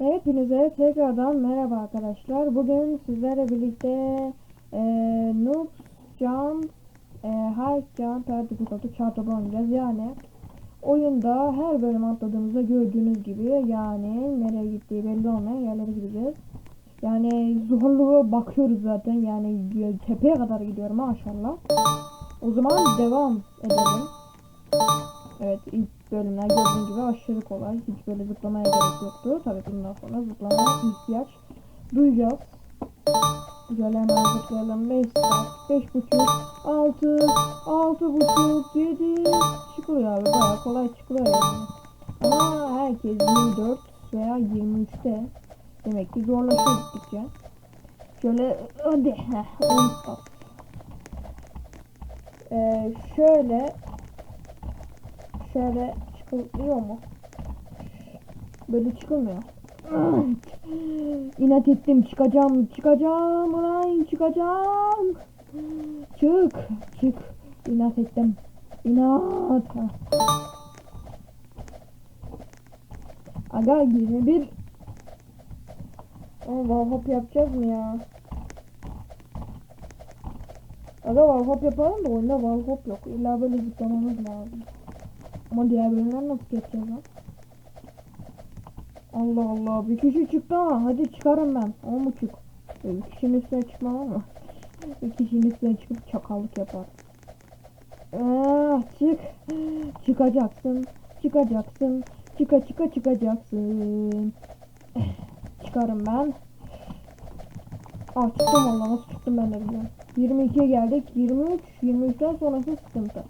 Hepinize tekrardan merhaba arkadaşlar. Bugün sizlerle birlikte e, Noob Jump, e, High Jump, Difficulty Chart'ı oynayacağız. Yani oyunda her bölüm atladığımızda gördüğünüz gibi yani nereye gittiği belli olmayan yerlere gideceğiz. Yani zorluğu bakıyoruz zaten yani tepeye kadar gidiyor maşallah. O zaman devam edelim. Evet ilk bölümler gördüğün gibi aşırı kolay. Hiç böyle zıplamaya gerek yoktu. Tabii bundan sonra zıplamaya ihtiyaç duyacağız. Şöyle hemen zıplayalım. 5 saat, 5 buçuk, 6, 6 buçuk, 7 çıkılıyor abi. Baya kolay çıkılıyor yani. Ama herkes 24 veya 23'te demek ki zorlaşıyor gittikçe. Şöyle hadi heh, 10 saat. Ee, şöyle şöyle çıkılıyor mu? Böyle çıkılmıyor. İnat ettim çıkacağım çıkacağım ulan çıkacağım. Çık çık İnat ettim. İnat. Aga 21 Ama wallhop yapacağız mı ya? Aga wallhop yapalım da oyunda wallhop yok. İlla böyle zıplamamız lazım. Ama diğer bölümler nasıl geçeceğiz lan? Allah Allah bir kişi çıktı ha. Hadi çıkarım ben. On buçuk. Bir kişinin üstüne çıkmam ama. Bir kişinin üstüne çıkıp çakallık yapar. Ah, çık. Çıkacaksın. Çıkacaksın. Çıka çıka çıkacaksın. Çıkarım ben. Ah çıktım valla nasıl çıktım ben de bilmiyorum. 22'ye geldik. 23. 23'ten sonrası sıkıntı.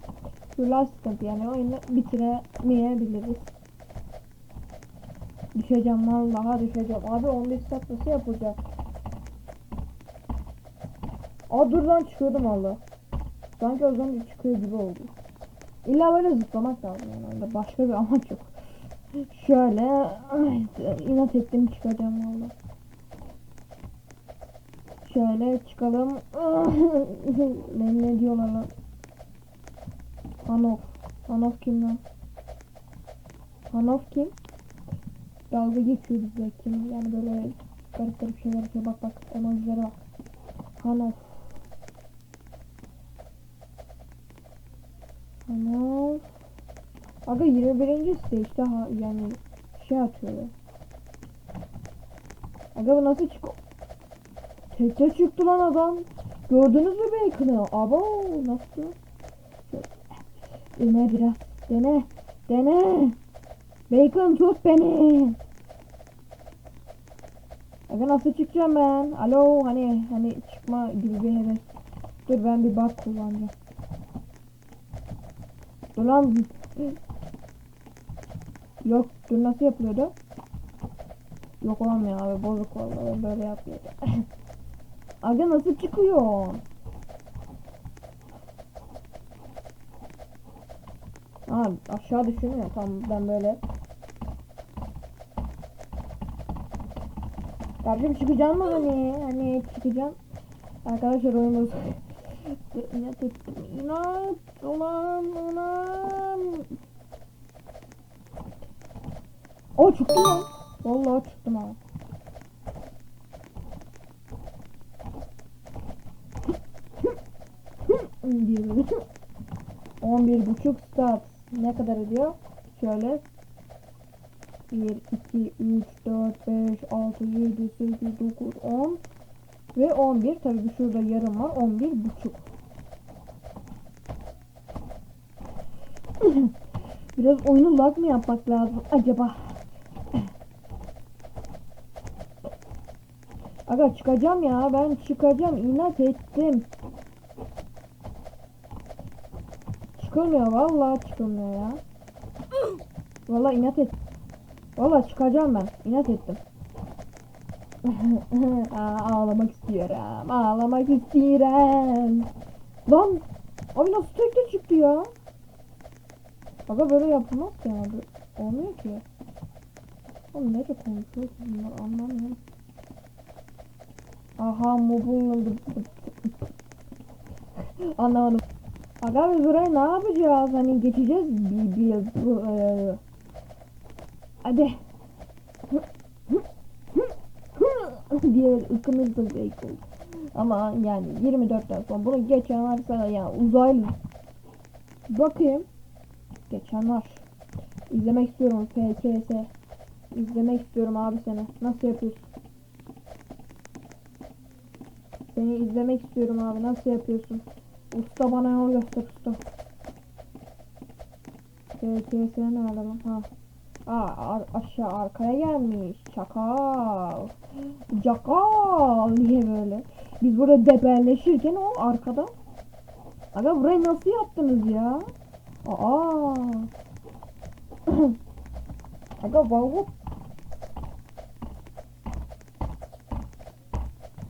Şuralar sıkıntı yani oyunu bitiremeyebiliriz. Düşeceğim vallahi düşeceğim. Abi 11 saat nasıl yapacak? Aa dur lan çıkıyordum valla. Sanki az önce çıkıyor gibi oldu. İlla böyle zıplamak lazım yani. Başka bir amaç yok. Şöyle ay, inat ettim çıkacağım valla. Şöyle çıkalım. ne, ne diyorlar lan? Hanof. Hanof kim lan? Hanof kim? Dalga geçiyor bizle kim? Yani böyle garip garip şeyler yapıyor. Bak bak emojilere bak. Hanof. Hanof. Aga 21. stage'de ha yani şey atıyor. Aga bu nasıl çık? Tekte çıktı lan adam. Gördünüz mü Bacon'ı? Abo nasıl? Dene biraz. Dene. Dene. Bacon tut beni. Aga nasıl çıkacağım ben? Alo hani hani çıkma gibi bir heves. Dur ben bir bak kullanacağım. Dur lan. Yok dur nasıl yapıyordu? Yok olmuyor abi bozuk vallahi böyle yapıyordu. Aga nasıl çıkıyor? Ha aşağı düşürmüyor. Tamam ben böyle. Kardeşim çıkacağım mı hani? Hani çıkacağım. Arkadaşlar oyun bozuk. İnat ettim. İnat. Ulan ulan. O çıktı lan. Vallahi çıktım ha. Bir. 11 buçuk saat ne kadar ediyor? Şöyle. 1, 2, 3, 4, 5, 6, 7, 8, 9, 10 ve 11 tabi şurada yarım var. 11 buçuk. Biraz oyunu lag mı yapmak lazım acaba? Aga çıkacağım ya. Ben çıkacağım. İnat ettim Çıkılmıyor vallahi çıkılmıyor ya. Vallahi inat et. Vallahi çıkacağım ben. İnat ettim. Aa, ağlamak istiyorum. Ağlamak istiyorum. Lan abi nasıl tekte çıktı ya? Aga böyle yapılmaz ki abi. Olmuyor ki. Oğlum nerede konuşuyorsun bunlar anlamıyorum. Aha mobile Anlamadım. Aga biz buraya ne yapacağız? Hani geçeceğiz bir, bir bu, e, Hadi. diye ıkınırdı belki. Ama yani 24'ten sonra bunu geçen varsa ya uzaylı. Bakayım. Geçen var. İzlemek istiyorum FKS. İzlemek istiyorum abi seni. Nasıl yapıyorsun? Seni izlemek istiyorum abi. Nasıl yapıyorsun? Usta bana yol göster usta. FKS nerede lan? Ha. Aa, ar- aşağı arkaya gelmiş. Çakal. Çakal diye böyle. Biz burada debelleşirken o arkada. Aga burayı nasıl yaptınız ya? Aa. Aga Valhop.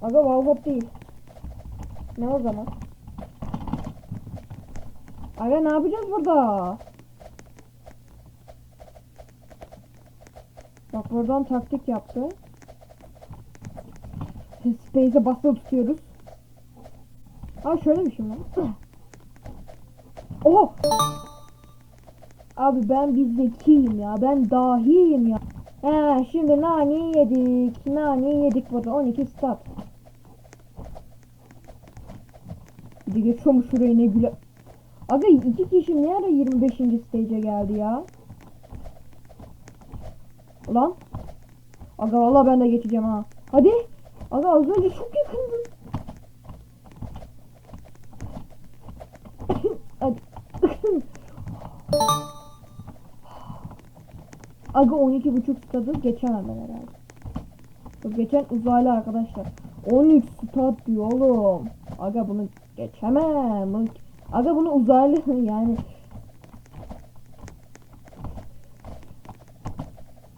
Aga Valhop değil. Ne o zaman? Aga ne yapacağız burada? Bak buradan taktik yaptı. Space'e basılı tutuyoruz. Aa şöyle bir şey mi? Oha! Abi ben bir zekiyim ya. Ben dahiyim ya. He şimdi nani yedik. Nani yedik burada. 12 stat. Bir de geçiyormuş şuraya ne güle. Aga iki kişi ne ara 25. stage'e geldi ya? Ulan. Aga valla ben de geçeceğim ha. Hadi. Aga az önce çok yakındım. Hadi. Aga 12 buçuk stadı geçemem ben herhalde. Bu geçen uzaylı arkadaşlar. 13 stat diyor oğlum. Aga bunu geçemem. Bunu- Aga bunu uzaylı yani.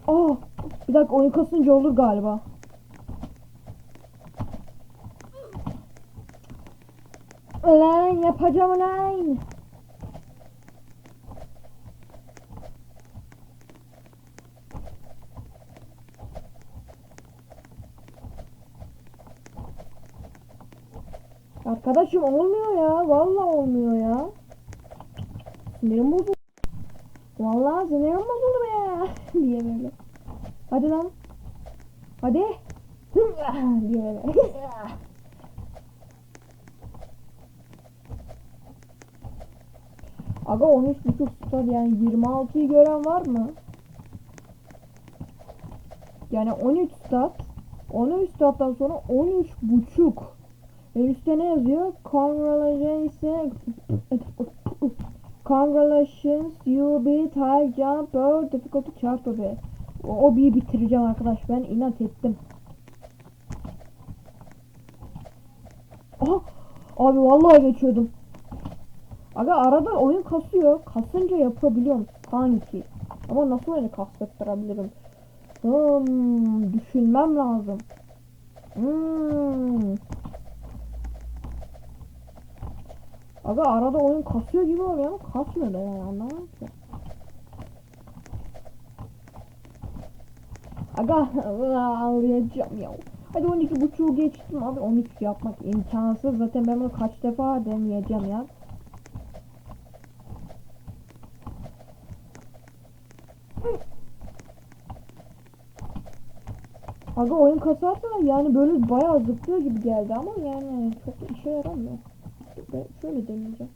Aa, bir dakika oyun kasınca olur galiba. Lan yapacağım lan. Arkadaşım olmuyor ya. Vallahi olmuyor ya. Sinirim bozuldu. Vallahi sinirim bozuldu ya. diye böyle. Hadi lan. Hadi. diye böyle. Aga 13 buçuk stat yani 26'yı gören var mı? Yani 13 stat 13 stattan sonra 13 buçuk. En üstte ne yazıyor? Congratulations Congratulations you beat high jump or difficulty chart be. O, o bir bitireceğim arkadaş ben inat ettim. Aha! Abi vallahi geçiyordum. Aga arada oyun kasıyor. Kasınca yapabiliyorum sanki. Ama nasıl oyunu kastettirebilirim? Hmm, düşünmem lazım. Hmm. Aga arada oyun kasıyor gibi oluyor ama kasmıyor da yani anlamadım ki. Aga ağlayacağım ya. Hadi 12 buçuğu geçtim abi 13 yapmak imkansız. Zaten ben bunu kaç defa deneyeceğim ya. Aga oyun kasarsa yani böyle bayağı zıplıyor gibi geldi ama yani çok işe yaramıyor. Ben şöyle deneyeceğim.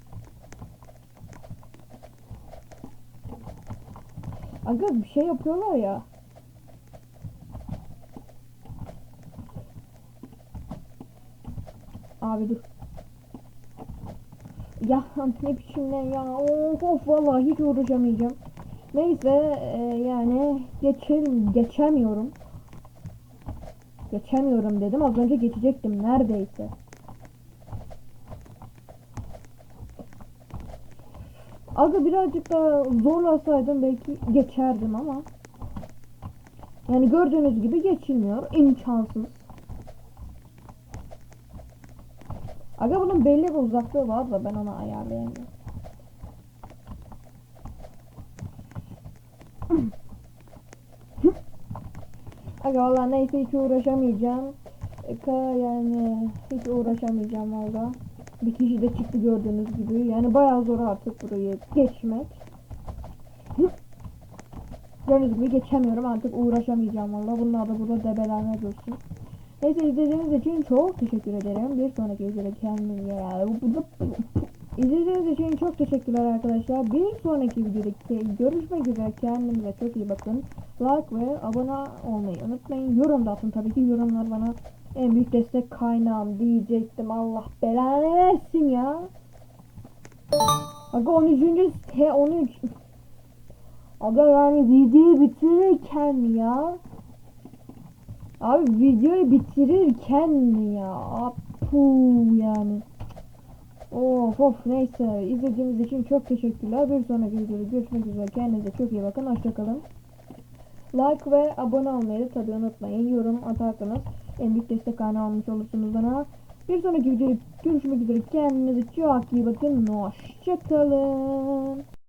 Aga bir şey yapıyorlar ya. Abi dur. Ya ne biçimden ya of of vallahi hiç uğraşamayacağım. Neyse e, yani geçelim geçemiyorum. Geçemiyorum dedim az önce geçecektim neredeyse. Aga birazcık daha zorlasaydım belki geçerdim ama. Yani gördüğünüz gibi geçilmiyor. imkansız. Aga bunun belli bir uzaklığı var da ben onu ayarlayamıyorum. Aga valla neyse hiç uğraşamayacağım. Yani hiç uğraşamayacağım valla. Bir kişi de çıktı gördüğünüz gibi. Yani bayağı zor artık burayı geçmek. Gördüğünüz gibi geçemiyorum artık uğraşamayacağım valla. Bunlar da burada debelenme dursun. Neyse izlediğiniz için çok teşekkür ederim. Bir sonraki videoda kendinize İzlediğiniz için çok teşekkürler arkadaşlar. Bir sonraki videodaki görüşmek üzere. Kendinize çok iyi bakın. Like ve abone olmayı unutmayın. Yorum da atın tabii ki. Yorumlar bana en büyük destek kaynağım diyecektim. Allah belanı versin ya. Aga 13. He 13. Aga yani videoyu bitirirken ya. Abi videoyu bitirirken ya. Apu yani. Of of neyse izlediğiniz için çok teşekkürler. Bir sonraki videoda görüşmek üzere. Kendinize çok iyi bakın. Hoşçakalın. Like ve abone olmayı da tabii unutmayın. Yorum atarsanız en büyük destek kaynağı olmuş olursunuz bana. Bir sonraki videoda görüşmek üzere. Kendinize çok iyi bakın. Hoşçakalın.